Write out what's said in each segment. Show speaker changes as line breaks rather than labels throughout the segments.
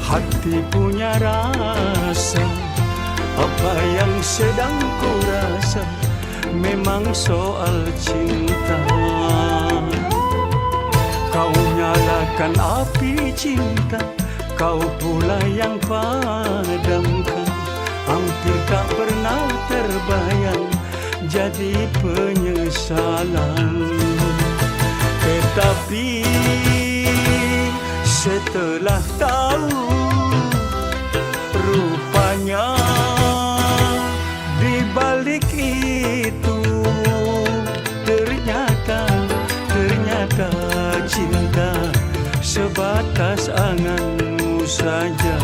hati punya rasa. Apa yang sedang ku rasa Memang soal cinta. Kau nyalakan api cinta Kau pula yang padamkan. Hampir tak pernah terbayang Jadi penyesalan. Tetapi setelah tahu Rupanya di balik itu Ternyata, ternyata cinta Sebatas anganmu saja.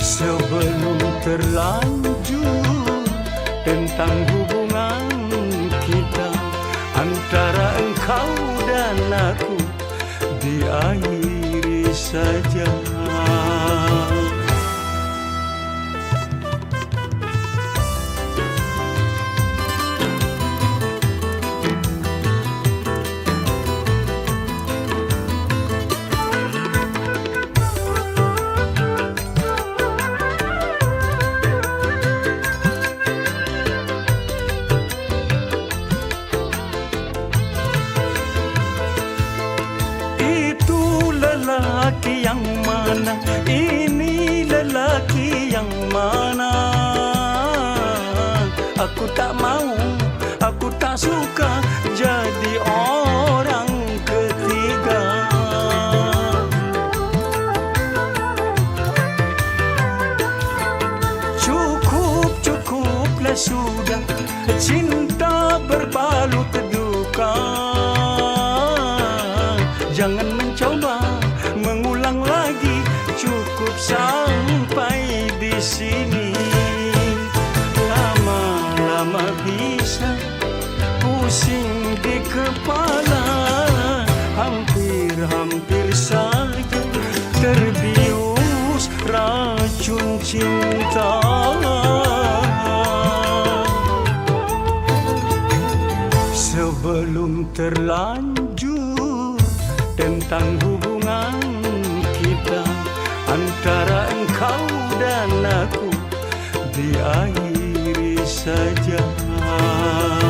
Sebelum terlanjur Tentang 再见。Lelaki yang mana? Ini lelaki yang mana? Aku tak mau Aku tak suka Jadi orang ketiga. Cukup, cukuplah sudah. Cinta berbalut duka Jangan Bisa pusing di kepala. Hampir-hampir saja terbius racun cinta. Sebelum terlanjur tentang hubungan kita Antara engkau dan aku diakhiri saja Itu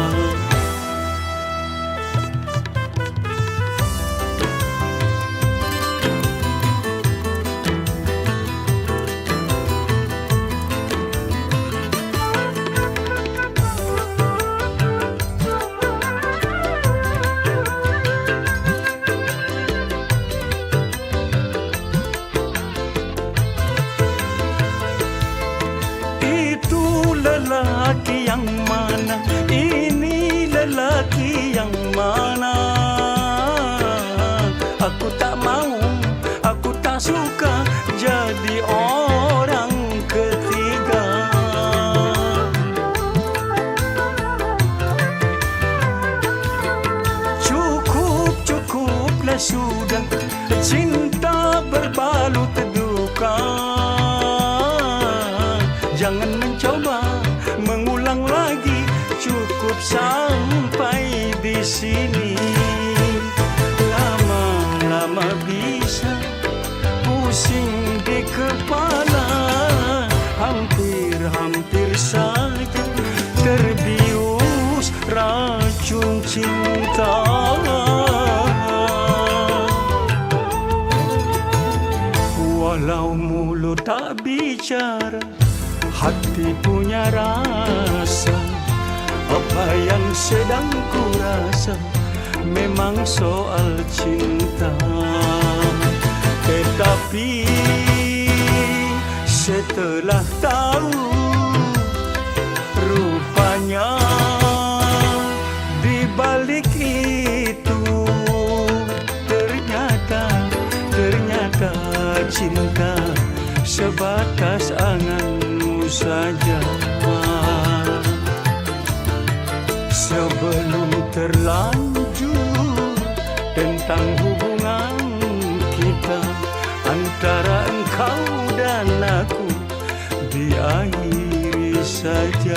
lelaki yang mana? Ini lelaki yang mana? Aku tak mau Aku tak suka Jadi orang ketiga. Cukup, cukuplah sudah. Cinta berbalut duka Jangan mencoba sini. Lama-lama bisa pusing di kepala. Hampir-hampir saja terbius racun cinta. Walau mulut tak bicara Hati punya rasa sedang ku rasa Memang soal cinta. Tetapi setelah tahu Rupanya di balik itu Ternyata, ternyata cinta Sebatas anganmu saja Sebelum terlanjur Tentang hubungan kita Antara engkau dan aku Diakhiri saja